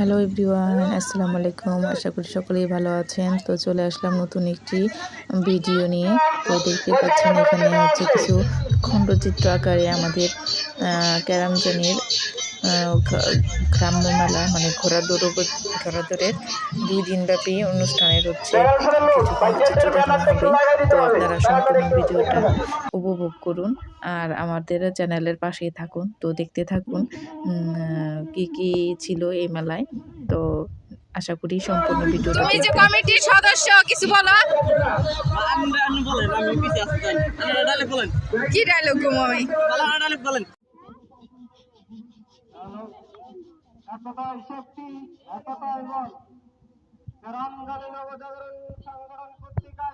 Hello everyone আসসালামু আলাইকুম আশা করি সকলেই ভালো আছেন। তো চলে আসলাম নতুন একটি ভিডিও নিয়ে। তো দেখতে পাচ্ছেন এখানে হচ্ছে কিছু খণ্ডচিত্র আকারে আমাদের ক্যারামজানির গ্রাম্য মেলা মানে ঘোড়া দৌড় ঘোড়া দৌড়ের দুই দিনব্যাপী অনুষ্ঠানের হচ্ছে তো আপনারা সম্পূর্ণ ভিডিওটা উপভোগ করুন আর আমাদের চ্যানেলের পাশেই থাকুন। তো দেখতে থাকুন কি কি ছিল এই মেলায়। তো আশা করি সম্পূর্ণ ভিডিওটা তুমি যে কমিটির সদস্য কিছু বলো। বলেন আমি পিছিয়ে আসতে আপনারা ডালে বলেন। কি ডায়লগ গো আমি? বলেন। একতাই শক্তি একতাই বল। রামগালী নবজাগরণ সংগঠন পত্রিকা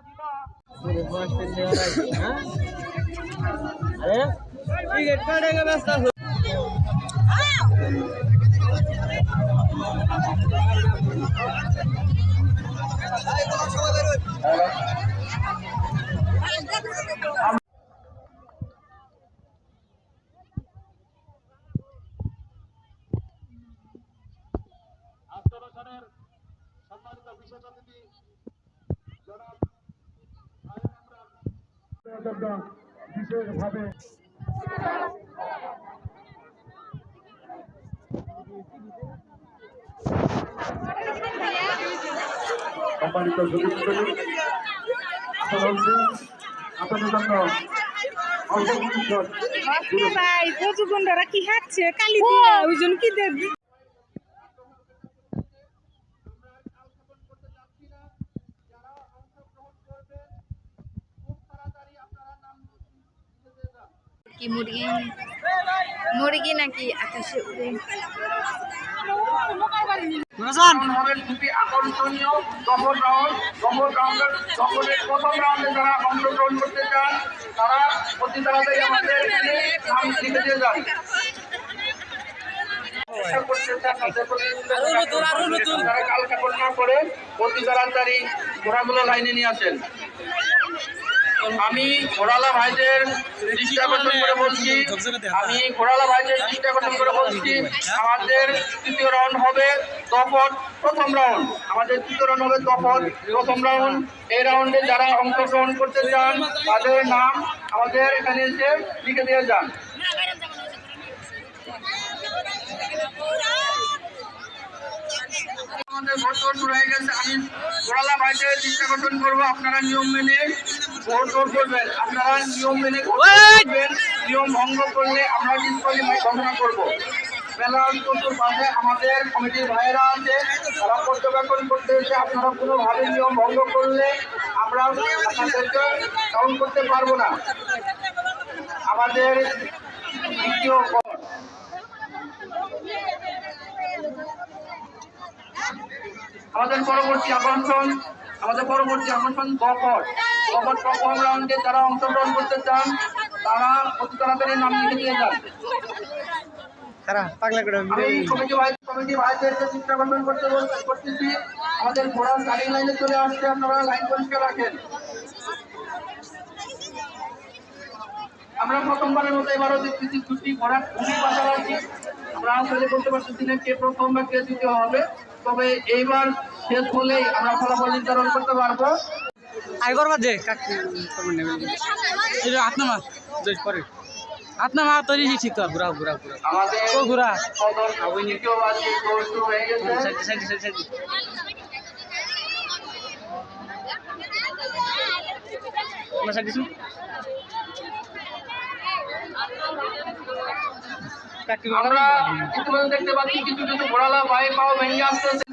টিকিট ব্যস্ত আছো বিশেষভাবে সম্মানিত আপনাদের জন্য কি হাঁটছে? কালি ওই জন্য কি দেখবি কি মুরগি? মুরগি নাকি আকাশে উড়ে? আকর্ষণীয় দফর রাউন্ড দফর রাউন্ডের দফরের প্রথম রাউন্ডে যারা অংশগ্রহণ করতে চান তারা অতি তাড়াতাড়ি আমাদের এখানে নাম লিখে দিয়ে যান। তারা কাল কাপড় না করে অতি তাড়াতাড়ি ঘোড়াগুলো লাইনে নিয়ে আসেন। আমি ঘোড়ালা ভাইদের দৃষ্টি আকর্ষণ করে বলছি। আমি ঘোড়ালা ভাইদের দৃষ্টি আকর্ষণ করে বলছি, আমাদের তৃতীয় রাউন্ড হবে তপন প্রথম রাউন্ড আমাদের তৃতীয় রাউন্ড হবে তপন প্রথম রাউন্ড এই রাউন্ডে যারা অংশগ্রহণ করতে চান, তাদের নাম আমাদের এখানে এসে লিখে দিয়ে যান। আমাদের ভোট ভোট শুরু হয়ে গেছে। আমি করব আপনারা নিয়ম মেনে ভোট ভোট করবেন। আপনারা নিয়ম মেনে করবেন নিয়ম ভঙ্গ করলে আমরা ডিসকোয়ালিফাই ঘোষণা করব। মেলার চতুর পাশে আমাদের কমিটির ভাইয়েরা আছে তারা পর্যবেক্ষণ করতে এসে আপনারা কোনোভাবে নিয়ম ভঙ্গ করলে আমরা আপনাদেরকে কাউন্ট করতে পারব না। আমাদের দ্বিতীয় পর আমাদের পরবর্তী আকর্ষণ আমাদের পরবর্তী আকর্ষণ কপট কপট প্রথম রাউন্ডে যারা অংশগ্রহণ করতে চান তারা অতি তাড়াতাড়ি নাম লিখে দিয়ে যান। আমাদের ঘোড়া স্টার্টিং লাইনে চলে আসছে আপনারা লাইন পরিষ্কার রাখেন। আমরা প্রথমবারের মতো এবারও দেখতেছি দুটি ঘোড়া খুবই পাশাপাশি আমরা আসলে বলতে পারতেছি না কে প্রথম বা কে দ্বিতীয় হবে। তবে এইবার শেষ হলেই আমরা ফলাফল নির্ধারণ করতে পারব। পরে। আপনা মা তৈরি শিখছি তো ঘুরা ঘুরা ঘুরা ও ঘুরা। সাইড সাইড সাইড সাইড আমরা ইতিমধ্যে দেখতে পাচ্ছি কিছু কিছু ঘোড়ালা ভাই পাও ভেঙে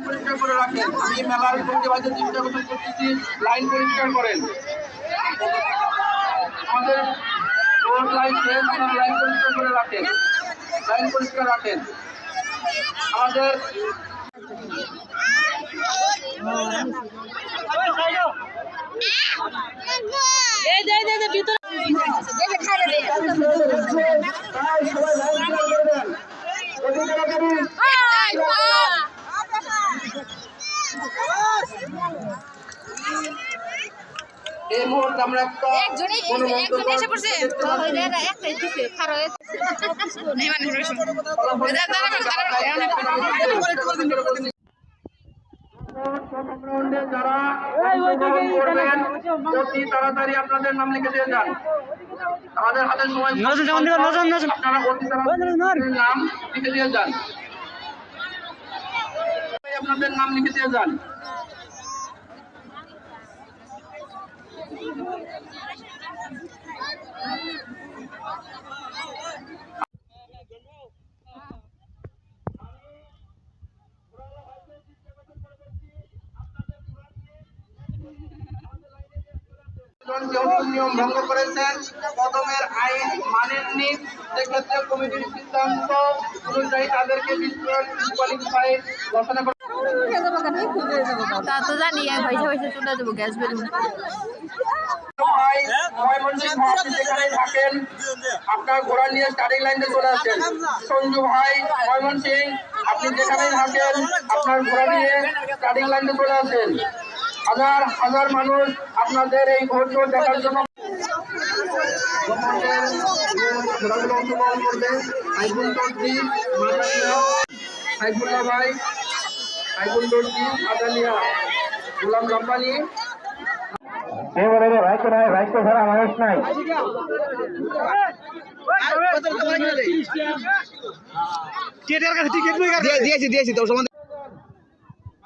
পরিষ্কার করে রাখেন আমি মেলার করতে চেষ্টা করতেছি লাইন পরিষ্কার করেন আমাদের রোড লাইন লাইন পরিষ্কার করে রাখেন লাইন পরিষ্কার রাখেন আমাদের সবাই লাইন করে দেন অতি তাড়াতাড়ি এই মুহূর্তে আমরা একটা একজনই একজন এসে পড়ছে। দেখতে পাচ্ছি না। একটাই দিছে খারাপ নেই ফলাফল প্রথম রাউন্ডে যারা অংশগ্রহণ করবেন অতি তাড়াতাড়ি আপনাদের নাম লিখে দিয়ে যান। আমাদের হাতে সময়। আপনারা অতি তাড়াতাড়ি নাম লিখে দিয়ে যান আপনাদের নাম লিখে দিয়ে যান। যেহেতু নিয়ম ভঙ্গ করেছেন। কদমের আইন মানেননি। সেক্ষেত্রে কমিটির সিদ্ধান্ত অনুযায়ী তাদেরকে ডিসকোয়ালিফাই ঘোষণা করা তা তো জানি পয়সা পয়সা চলে যাব গ্যাস বেলুন। ভাই ময়মনসিংহ আপনি যেখানেই থাকেন। আপনার ঘোড়া নিয়ে স্টার্টিং লাইনে চলে আসেন। সঞ্জু ভাই ময়মনসিং আপনি যেখানেই থাকেন আপনার ঘোড়া নিয়ে স্টার্টিং লাইনে চলে আসেন। হাজার হাজার মানুষ আপনাদের এই ভোট দেখার জন্য অংশগ্রহণ করবে সাইফুল দর্জি সাইফুল্লাহ ভাই সাইফুল দর্জি মাদানিয়া গোলাম রাব্বানি নাই রাইতে ছাড়া মানুষ নাই দিয়েছি দিয়েছি তোর সম্বন্ধে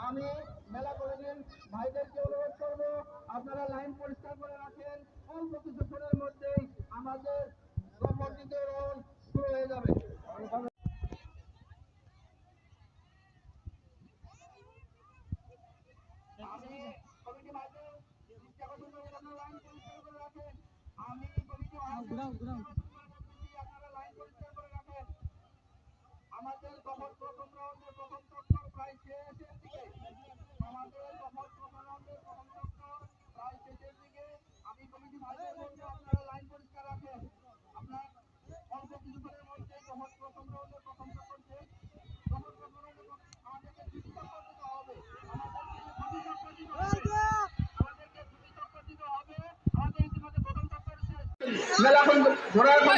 আমি মেলা কলেজের ভাইদেরকে অনুরোধ করব আপনারা লাইন পরিষ্কার করে রাখেন অল্প কিছুক্ষণের মধ্যেই আমাদের সম্পর্কিত রাউন্ড শুরু হয়ে যাবে আমি কমিটি ভাইদের দৃষ্টি আকর্ষণ করে আপনারা লাইন পরিষ্কার করে রাখেন আমি কমিটি ভাইদের আপনারা লাইন পরিষ্কার করে রাখেন আমাদের প্রথম প্রথম প্রায় শেষের আমাদের প্রথম প্রথম আমি কমিটি ভাইদের বলব আপনারা লাইন পরিষ্কার রাখেন। আপনার অল্প কিছুক্ষণের মধ্যে দফর প্রথম রাউন্ডের প্রথম চক্কর শেষ দফর প্রথম রাউন্ডের আমাদেরকে দুটি চক্কর দিতে হবে আমাদেরকে দুটি চক্কর দিতে হবে আমাদেরকে দুটি চক্কর দিতে হবে আমাদের ইতিমধ্যে প্রথম চক্কর শেষ মেলা এখন ঘোড়া এখন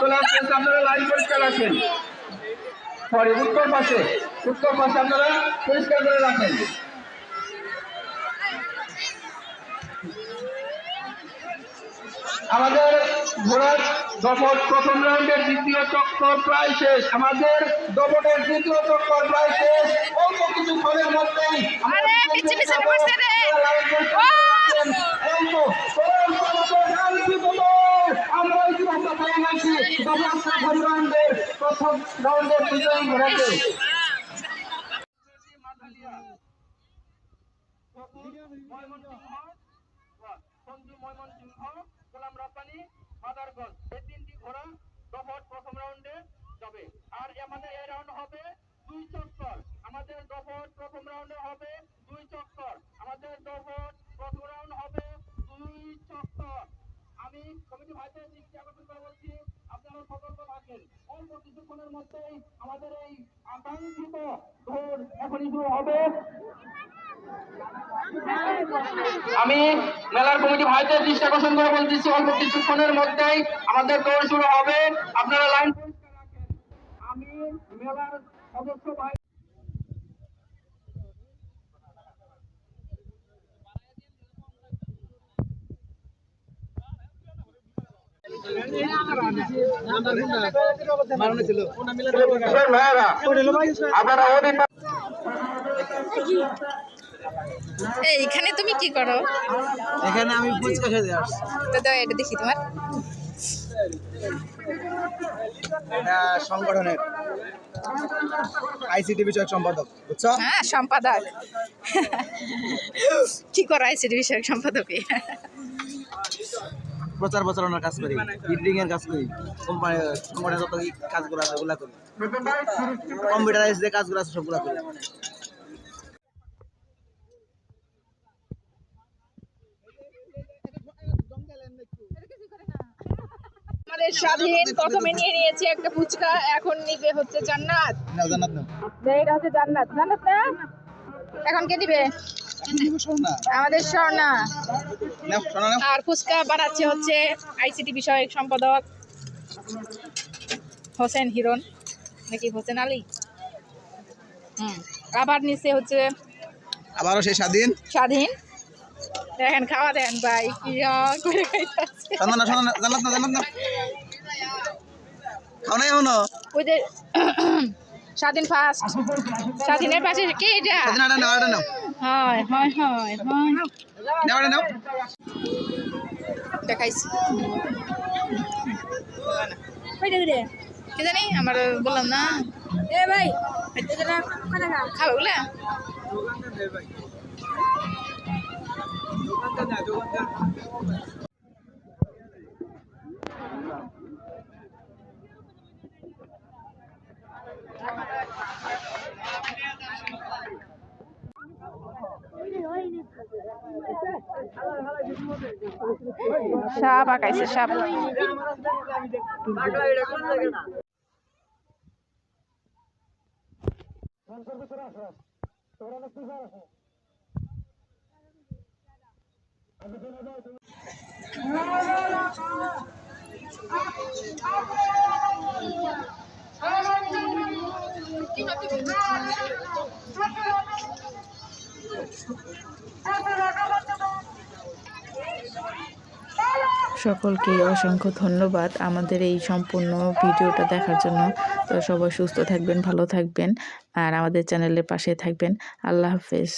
চলে আসছে আপনারা লাইন পরিষ্কার রাখেন। সরি উত্তর পাশে উত্তর পাশে আপনারা পরিষ্কার করে রাখেন। আমাদের ঘোড়ার দপট প্রথম রাউন্ডের দ্বিতীয় চক্কর প্রায় শেষ। আমাদের দপটের দ্বিতীয় চক্কর প্রায় শেষ। অল্প কিছুক্ষণের মধ্যেই বিজয়ী ঘোড়াকে সঞ্জু ময়মনসিংহ গোলাম রাব্বানি মাদারগঞ্জ এই তিনটি ঘোড়া দফট প্রথম রাউন্ডে যাবে আর আমাদের এই রাউন্ড হবে দুই চক্কর আমাদের দফট প্রথম রাউন্ডে হবে দুই চক্কর আমাদের দফট প্রথম রাউন্ড হবে দুই চক্কর আমি কমিটি ভাইদের দৃষ্টি আকর্ষণ করে বলছি আপনারা সতর্ক থাকেন অল্প কিছুক্ষণের আমি মেলার কমিটি ভাইদের দৃষ্টি আকর্ষণ করে বলতেছি, অল্প কিছুক্ষণের মধ্যেই আমাদের দৌড় শুরু হবে। আপনারা লাইন আমি মেলার সদস্য ভাই এইখানে তুমি কি করো? এখানে আমি ফুচকা খেতে আসছি। তো দাও এটা দেখি তোমার। সংগঠনের আইসিটি বিষয়ক সম্পাদক বুঝছ? হ্যাঁ সম্পাদক। কি করো আইসিডি বিষয়ক সম্পাদকে? প্রচার প্রচারণার কাজ করি বিল্ডিং এর কাজ করি কোম্পানি সংগঠনের যত কাজগুলো আছে ওগুলা করি। কম্পিউটারাইজ যে কাজগুলো আছে সবগুলা করি। আমাদের স্বাধীন প্রথমে নিয়ে নিয়েছি একটা ফুচকা এখন নিবে হচ্ছে জান্নাত। না জানাত না। এটা হচ্ছে জান্নাত। জান্নাত না? এখন কে দিবে? আমাদের স্বর্ণা। না শোনা না আর ফুচকা বানাচ্ছে হচ্ছে আইসিটি বিষয়ক সম্পাদক হোসেন হিরন নাকি হোসেন আলী? হুম আবার নিচে হচ্ছে আবারও সেই স্বাধীন। স্বাধীন। দেখেন খাওয়া দেন ভাই কি করে খাইতেছে। না জানাত না জানাত না খাও নাই এখনও? ওই যে স্বাধীন ফার্স্ট। স্বাধীনের পাশে কে এটা? হয় হয় হয় হয়। দেখাইছি। কইটা জানি আমার বললাম না। এ ভাই খাবে বলে? সাপ আঁকাইছে সাপ। সকলকে অসংখ্য ধন্যবাদ আমাদের এই সম্পূর্ণ ভিডিওটা দেখার জন্য। তো সবাই সুস্থ থাকবেন, ভালো থাকবেন, আর আমাদের চ্যানেলের পাশে থাকবেন। আল্লাহ হাফেজ।